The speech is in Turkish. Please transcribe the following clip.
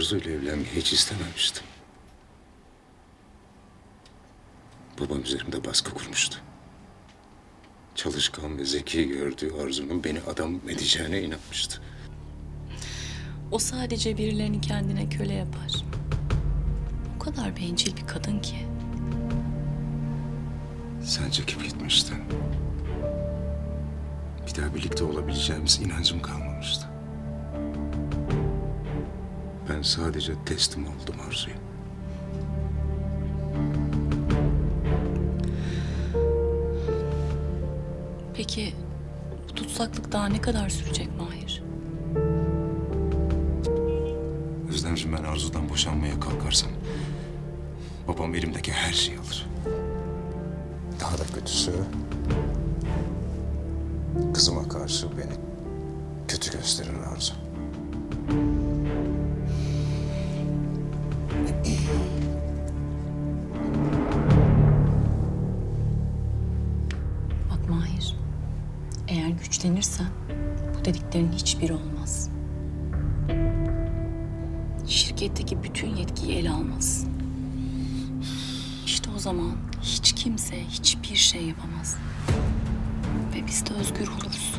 Arzu ile evlenmeyi hiç istememiştim. Babam üzerimde baskı kurmuştu. Çalışkan ve zeki gördüğü Arzu'nun beni adam edeceğine inanmıştı. O sadece birilerini kendine köle yapar. O kadar bencil bir kadın ki. Sen çekip gitmiştin. Bir daha birlikte olabileceğimiz inancım kalmamıştı. Ben sadece teslim oldum Arzu'ya. Peki bu tutsaklık daha ne kadar sürecek Mahir? Özlemciğim ben Arzu'dan boşanmaya kalkarsam... ...babam elimdeki her şeyi alır. Daha da kötüsü... ...kızıma karşı beni kötü gösterir Arzu. Mahir, eğer güçlenirsen bu dediklerin hiçbiri olmaz. Şirketteki bütün yetkiyi ele almazsın. İşte o zaman hiç kimse hiçbir şey yapamaz. Ve biz de özgür oluruz.